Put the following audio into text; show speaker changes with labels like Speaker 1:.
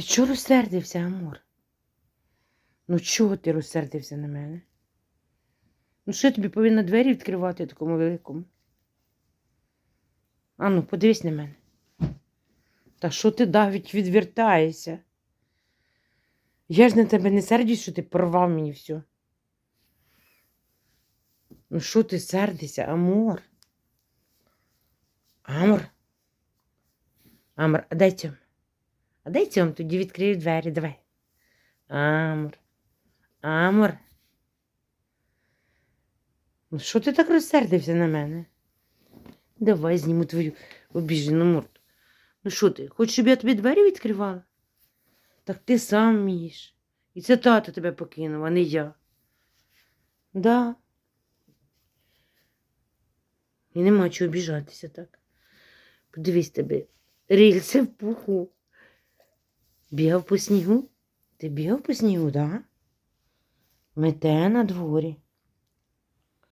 Speaker 1: Ти чого розсердився, Амур? Ну чого ти розсердився на мене? Ну що я тобі повинна двері відкривати такому великому? Ану, подивись на мене. Та що ти навіть відвертаєшся? Я ж на тебе не сердюсь, що ти порвав мені все. Ну що ти сердишся, Амур? Амур? Амур, а дай цьому. А дай цьому тоді відкрию двері, давай. Амур. Амур. Ну що ти так розсердився на мене? Давай зніму твою обіжену морду. Ну що ти, хочеш, щоб я тобі двері відкривала? Так ти сам вмієш. І це тато тебе покинув, а не я. Да. І нема чого обіжатися так. Подивись тебе, рільце в пуху. Бігав по снігу? Ти бігав по снігу, да? Мете на дворі.